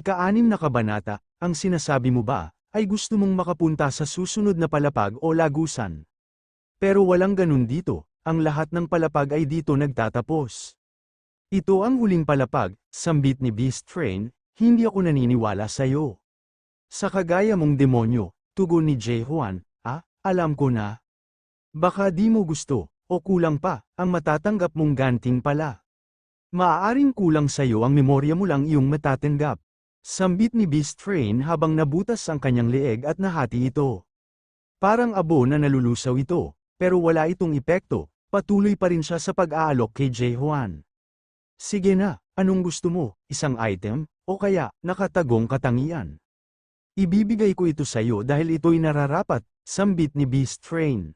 Ika-anim na kabanata, ang sinasabi mo ba, ay gusto mong makapunta sa susunod na palapag o lagusan. Pero walang ganun dito, ang lahat ng palapag ay dito nagtatapos. Ito ang huling palapag, sambit ni Beast Train, hindi ako naniniwala sa'yo. Sa kagaya mong demonyo, tugon ni Jay Juan, ah, alam ko na. Baka di mo gusto, o kulang pa, ang matatanggap mong ganting pala. Maaaring kulang sa'yo ang memorya mo lang iyong matatanggap. Sambit ni Beast Train habang nabutas ang kanyang leeg at nahati ito. Parang abo na nalulusaw ito, pero wala itong epekto, patuloy pa rin siya sa pag-aalok kay Jay Juan. Sige na, anong gusto mo, isang item, o kaya, nakatagong katangian? Ibibigay ko ito sa iyo dahil ito'y nararapat, sambit ni Beast Train.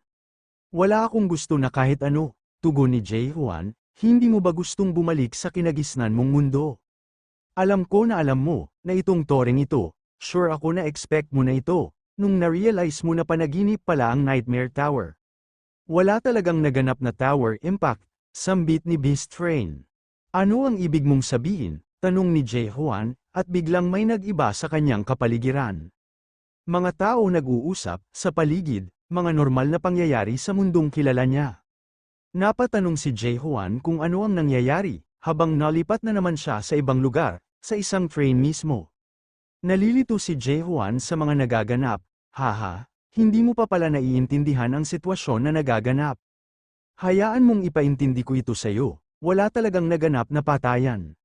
Wala akong gusto na kahit ano, tugon ni Jay Juan, hindi mo ba gustong bumalik sa kinagisnan mong mundo? Alam ko na alam mo, na itong toreng ito, sure ako na expect mo na ito, nung na-realize mo na panaginip pala ang Nightmare Tower. Wala talagang naganap na tower impact, sambit ni Beast Train. Ano ang ibig mong sabihin? Tanong ni Jay Juan, at biglang may nag-iba sa kanyang kapaligiran. Mga tao nag-uusap, sa paligid, mga normal na pangyayari sa mundong kilala niya. Napatanong si Jay Juan kung ano ang nangyayari, habang nalipat na naman siya sa ibang lugar, sa isang train mismo. Nalilito si Jay Juan sa mga nagaganap, haha, hindi mo pa pala naiintindihan ang sitwasyon na nagaganap. Hayaan mong ipaintindi ko ito sa iyo, wala talagang naganap na patayan.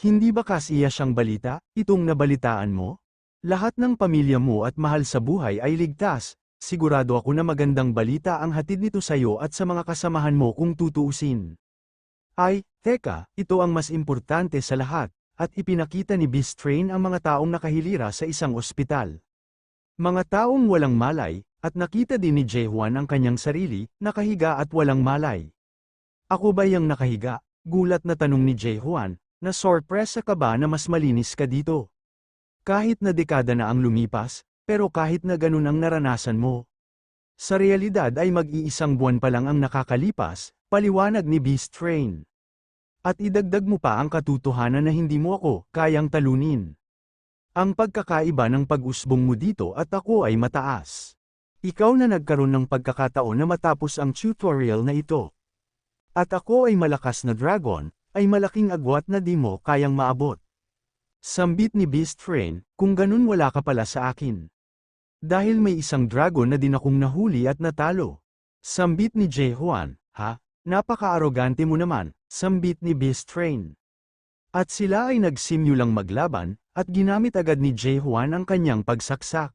Hindi ba kasiya siyang balita, itong nabalitaan mo? Lahat ng pamilya mo at mahal sa buhay ay ligtas, sigurado ako na magandang balita ang hatid nito sa iyo at sa mga kasamahan mo kung tutuusin. Ay, teka, ito ang mas importante sa lahat, at ipinakita ni Beast Train ang mga taong nakahilira sa isang ospital. Mga taong walang malay, at nakita din ni Jay Juan ang kanyang sarili, nakahiga at walang malay. Ako ba yung nakahiga? Gulat na tanong ni Jay Juan, na sorpresa ka ba na mas malinis ka dito? Kahit na dekada na ang lumipas, pero kahit na ganun ang naranasan mo. Sa realidad ay mag-iisang buwan pa lang ang nakakalipas, paliwanag ni Beast Train. At idagdag mo pa ang katotohanan na hindi mo ako kayang talunin. Ang pagkakaiba ng pag-usbong mo dito at ako ay mataas. Ikaw na nagkaroon ng pagkakataon na matapos ang tutorial na ito. At ako ay malakas na dragon, ay malaking agwat na di mo kayang maabot. Sambit ni Beast Train, kung ganun wala ka pala sa akin. Dahil may isang dragon na din akong nahuli at natalo. Sambit ni Jay Juan, ha? Napaka-arogante mo naman, sambit ni Beast Train. At sila ay nagsimulang maglaban, at ginamit agad ni Jay Juan ang kanyang pagsaksak.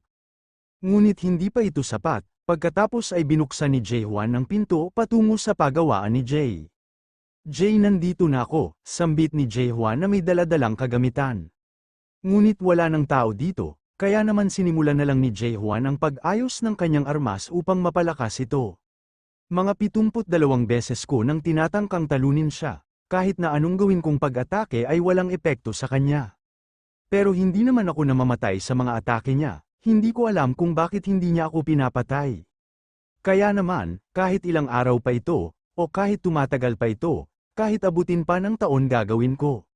Ngunit hindi pa ito sapat, pagkatapos ay binuksan ni Jay Juan ang pinto patungo sa pagawaan ni Jay. Jay nandito na ako, sambit ni Jay Juan na may daladalang kagamitan. Ngunit wala ng tao dito, kaya naman sinimulan na lang ni Jay Juan ang pag-ayos ng kanyang armas upang mapalakas ito. Mga pitumput dalawang beses ko nang tinatangkang talunin siya, kahit na anong gawin kong pag-atake ay walang epekto sa kanya. Pero hindi naman ako namamatay sa mga atake niya, hindi ko alam kung bakit hindi niya ako pinapatay. Kaya naman, kahit ilang araw pa ito, o kahit tumatagal pa ito, kahit abutin pa ng taon gagawin ko.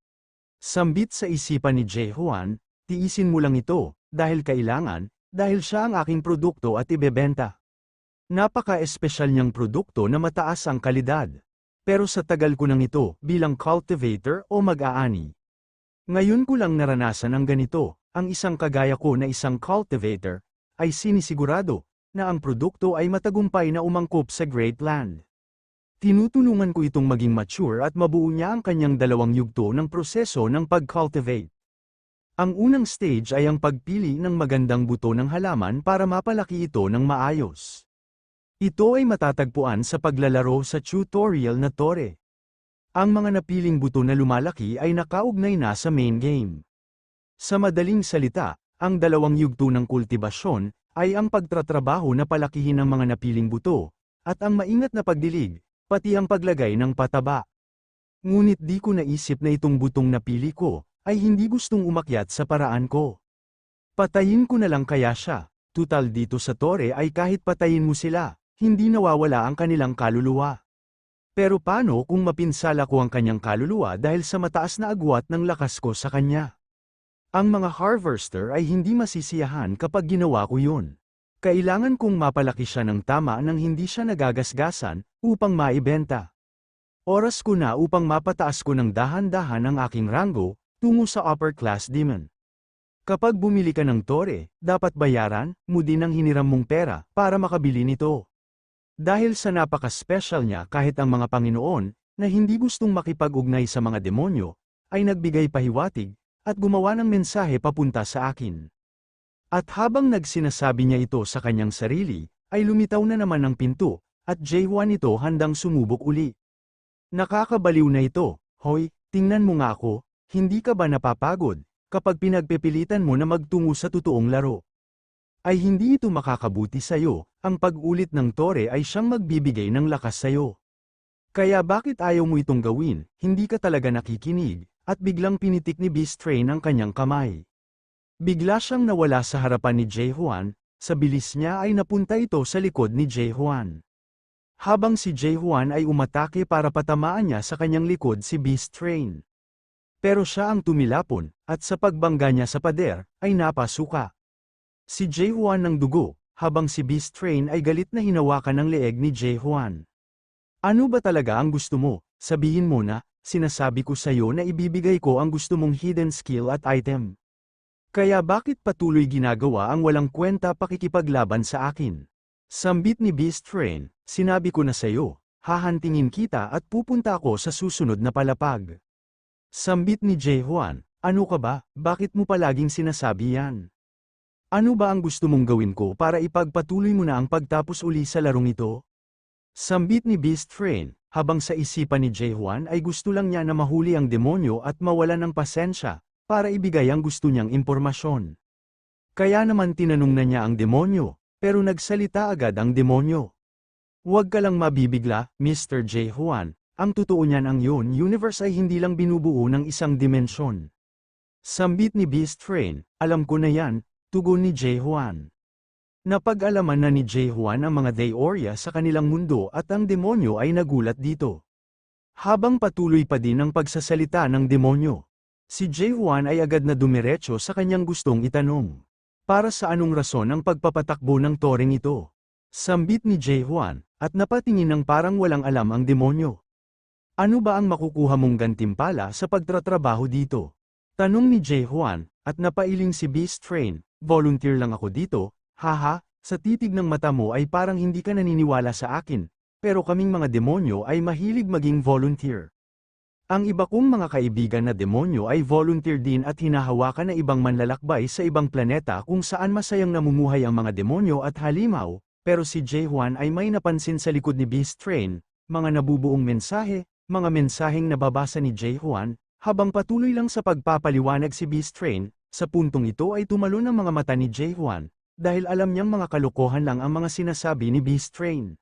Sambit sa isipan ni Jay Juan, tiisin mo lang ito, dahil kailangan, dahil siya ang aking produkto at ibebenta. Napaka-espesyal niyang produkto na mataas ang kalidad. Pero sa tagal ko nang ito, bilang cultivator o mag-aani. Ngayon ko lang naranasan ang ganito, ang isang kagaya ko na isang cultivator, ay sinisigurado, na ang produkto ay matagumpay na umangkop sa Great Land. Tinutulungan ko itong maging mature at mabuo niya ang kanyang dalawang yugto ng proseso ng pag-cultivate. Ang unang stage ay ang pagpili ng magandang buto ng halaman para mapalaki ito ng maayos. Ito ay matatagpuan sa paglalaro sa tutorial na Tore. Ang mga napiling buto na lumalaki ay nakaugnay na sa main game. Sa madaling salita, ang dalawang yugto ng kultibasyon ay ang pagtratrabaho na palakihin ang mga napiling buto, at ang maingat na pagdilig, pati ang paglagay ng pataba. Ngunit di ko naisip na itong butong napili ko, ay hindi gustong umakyat sa paraan ko. Patayin ko na lang kaya siya, tutal dito sa tore ay kahit patayin mo sila, hindi nawawala ang kanilang kaluluwa. Pero paano kung mapinsala ko ang kanyang kaluluwa dahil sa mataas na agwat ng lakas ko sa kanya? Ang mga harvester ay hindi masisiyahan kapag ginawa ko yun. Kailangan kong mapalaki siya ng tama nang hindi siya nagagasgasan, upang maibenta. Oras ko na upang mapataas ko ng dahan-dahan ang aking rango, tungo sa upper class demon. Kapag bumili ka ng tore, dapat bayaran mo din ang hiniram mong pera para makabili nito. Dahil sa napaka-special niya kahit ang mga Panginoon, na hindi gustong makipag-ugnay sa mga demonyo, ay nagbigay pahiwatig, at gumawa ng mensahe papunta sa akin. At habang nagsinasabi niya ito sa kanyang sarili, ay lumitaw na naman ang pinto, at J1 ito handang sumubok uli. Nakakabaliw na ito, hoy, tingnan mo nga ako, hindi ka ba napapagod, kapag pinagpipilitan mo na magtungo sa totoong laro? Ay hindi ito makakabuti sa'yo, ang pag-ulit ng tore ay siyang magbibigay ng lakas sa'yo. Kaya bakit ayaw mo itong gawin, hindi ka talaga nakikinig, at biglang pinitik ni Beast Train ang kanyang kamay. Bigla siyang nawala sa harapan ni Jay Juan, sa bilis niya ay napunta ito sa likod ni Jay Juan. Habang si Jay Juan ay umatake para patamaan niya sa kanyang likod si Beast Train. Pero siya ang tumilapon, at sa pagbangga niya sa pader, ay napasuka. Si Jay Juan ng dugo, habang si Beast Train ay galit na hinawakan ng leeg ni Jay Juan. Ano ba talaga ang gusto mo? Sabihin mo na, sinasabi ko sa'yo na ibibigay ko ang gusto mong hidden skill at item. Kaya bakit patuloy ginagawa ang walang kwenta pakikipaglaban sa akin? Sambit ni Beast Train, sinabi ko na sa'yo, hahantingin kita at pupunta ako sa susunod na palapag. Sambit ni Jay Juan, ano ka ba, bakit mo palaging sinasabi yan? Ano ba ang gusto mong gawin ko para ipagpatuloy mo na ang pagtapos uli sa larong ito? Sambit ni Beast Train, habang sa isipan ni Jay Juan ay gusto lang niya na mahuli ang demonyo at mawala ng pasensya, para ibigay ang gusto niyang impormasyon. Kaya naman tinanong na niya ang demonyo, pero nagsalita agad ang demonyo. Huwag ka lang mabibigla, Mr. J. Juan, ang totoo niyan ang yun universe ay hindi lang binubuo ng isang dimensyon. Sambit ni Beast Train, alam ko na yan, tugon ni J. Juan. Napag-alaman na ni J. Juan ang mga Deoria sa kanilang mundo at ang demonyo ay nagulat dito. Habang patuloy pa din ang pagsasalita ng demonyo, si J. Juan ay agad na dumiretso sa kanyang gustong itanong. Para sa anong rason ang pagpapatakbo ng toreng ito? Sambit ni J. Juan, at napatingin ng parang walang alam ang demonyo. Ano ba ang makukuha mong gantimpala sa pagtratrabaho dito? Tanong ni J. Juan, at napailing si Beast Train, volunteer lang ako dito, haha, sa titig ng mata mo ay parang hindi ka naniniwala sa akin, pero kaming mga demonyo ay mahilig maging volunteer. Ang iba kong mga kaibigan na demonyo ay volunteer din at hinahawakan na ibang manlalakbay sa ibang planeta kung saan masayang namumuhay ang mga demonyo at halimaw, pero si J. Juan ay may napansin sa likod ni Beast Train, mga nabubuong mensahe, mga mensaheng nababasa ni J. Juan, habang patuloy lang sa pagpapaliwanag si Beast Train, sa puntong ito ay tumalo ng mga mata ni J. Juan, dahil alam niyang mga kalokohan lang ang mga sinasabi ni Beast Train.